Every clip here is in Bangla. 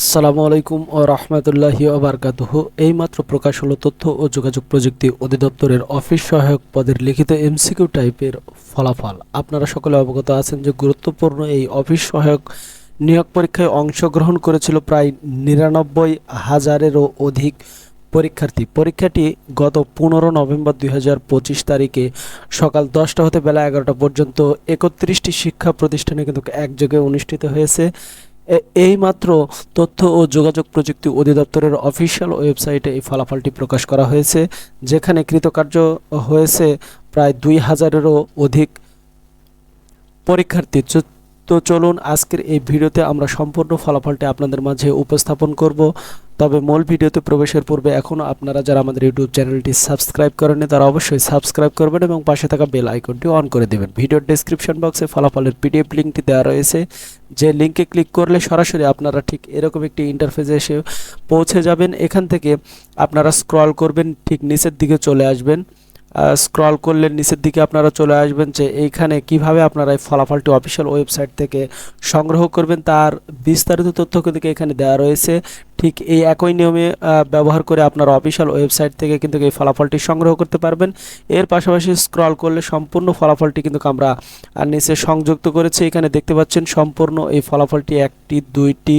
আসসালামু আলাইকুম ও রহমতুল্লাহি ওবরকাতুহ এইমাত্র প্রকাশ হলো তথ্য ও যোগাযোগ প্রযুক্তি অধিদপ্তরের অফিস সহায়ক পদের লিখিত এমসিকিউ টাইপের ফলাফল। আপনারা সকলে অবগত আছেন যে গুরুত্বপূর্ণ এই অফিস সহায়ক নিয়োগ পরীক্ষায় অংশগ্রহণ করেছিল প্রায় নিরানব্বই হাজারেরও অধিক পরীক্ষার্থী। পরীক্ষাটি গত পনেরো নভেম্বর দুই হাজার পঁচিশ তারিখে সকাল দশটা হতে বেলা এগারোটা পর্যন্ত একত্রিশটি শিক্ষা প্রতিষ্ঠানে কিন্তু একযোগে অনুষ্ঠিত হয়েছে। এ- এইমাত্র তথ্য ও যোগাযোগ প্রযুক্তি অধিদপ্তরের অফিসিয়াল ওয়েবসাইটে এই ফলাফলটি প্রকাশ করা হয়েছে, যেখানে কৃতকার্য হয়েছে প্রায় দুই হাজারেরও অধিক পরীক্ষার্থী। তো চলুন আজকের এই ভিডিওতে আমরা সম্পূর্ণ ফলাফলটি আপনাদের মাঝে উপস্থাপন করব। তবে মূল ভিডিওতে প্রবেশের পূর্বে এখনও আপনারা যারা আমাদের ইউটিউব চ্যানেলটি সাবস্ক্রাইব করেননি, তারা অবশ্যই সাবস্ক্রাইব করবেন এবং পাশে থাকা বেল আইকনটি অন করে দেবেন। ভিডিওর ডেসক্রিপশন বক্সে ফলাফলের পিডিএফ লিঙ্কটি দেওয়া রয়েছে। যে লিঙ্কে ক্লিক করলে সরাসরি আপনারা ঠিক এরকম একটি ইন্টারফেসে এসে পৌঁছে যাবেন। এখান থেকে আপনারা স্ক্রল করবেন, ঠিক নিচের দিকে চলে আসবেন। স্ক্রল করলে নিচের দিকে আপনারা চলে আসবেন যে এইখানে কীভাবে আপনারা এই ফলাফলটি অফিসিয়াল ওয়েবসাইট থেকে সংগ্রহ করবেন, তার বিস্তারিত তথ্য কিন্তু এখানে দেওয়া রয়েছে। ঠিক এই একই নিয়মে ব্যবহার করে আপনারা অফিসিয়াল ওয়েবসাইট থেকে কিন্তু এই ফলাফলটি সংগ্রহ করতে পারবেন। এর পাশাপাশি স্ক্রল করলে সম্পূর্ণ ফলাফলটি কিন্তু আমরা নিচে সংযুক্ত করেছি। এখানে দেখতে পাচ্ছেন সম্পূর্ণ এই ফলাফলটি একটি, দুইটি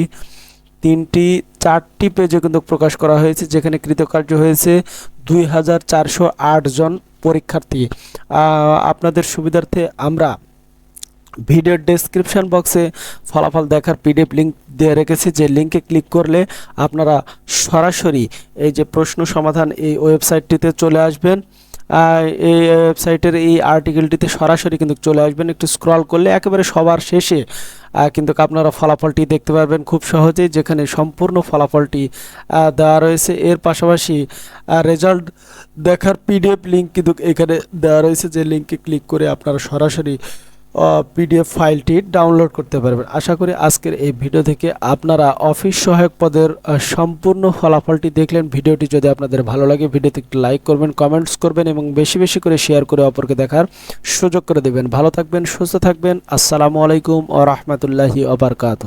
তিনটি, চারটি পেজে কিন্তু প্রকাশ করা হয়েছে, যেখানে কৃতকার্য হয়েছে দুই হাজার চারশো আট জন পরীক্ষার্থী। আপনাদের সুবিধার্থে আমরা ভিডিওর ডেসক্রিপশন বক্সে ফলাফল দেখার পিডিএফ লিঙ্ক দিয়ে রেখেছি, যে লিঙ্কে ক্লিক করলে আপনারা সরাসরি এই যে প্রশ্ন সমাধান এই ওয়েবসাইটটিতে চলে আসবেন। এই ওয়েবসাইটের এই আর্টিকেলটিতে সরাসরি কিন্তু চলে আসবেন। একটু স্ক্রল করলে একেবারে সবার শেষে কিন্তু আপনারা ফলাফলটি দেখতে পারবেন খুব সহজেই, যেখানে সম্পূর্ণ ফলাফলটি দেওয়া রয়েছে। এর পাশাপাশি রেজাল্ট দেখার পিডিএফ লিঙ্ক কিন্তু এখানে দেওয়া রয়েছে। যে লিঙ্কে ক্লিক করে আপনারা সরাসরি পিডিএফ ফাইলটি ডাউনলোড করতে পারবেন। আশা করি আজকের এই ভিডিও থেকে আপনারা অফিস সহায়ক পদের সম্পূর্ণ ফলাফলটি দেখলেন। ভিডিওটি যদি আপনাদের ভালো লাগে ভিডিওতে একটি লাইক করবেন কমেন্টস করবেন এবং বেশি বেশি করে শেয়ার করে অপরকে দেখার সুযোগ করে দেবেন। ভালো থাকবেন, সুস্থ থাকবেন। আসসালামু আলাইকুম ও রহমতুল্লাহি আবরকাত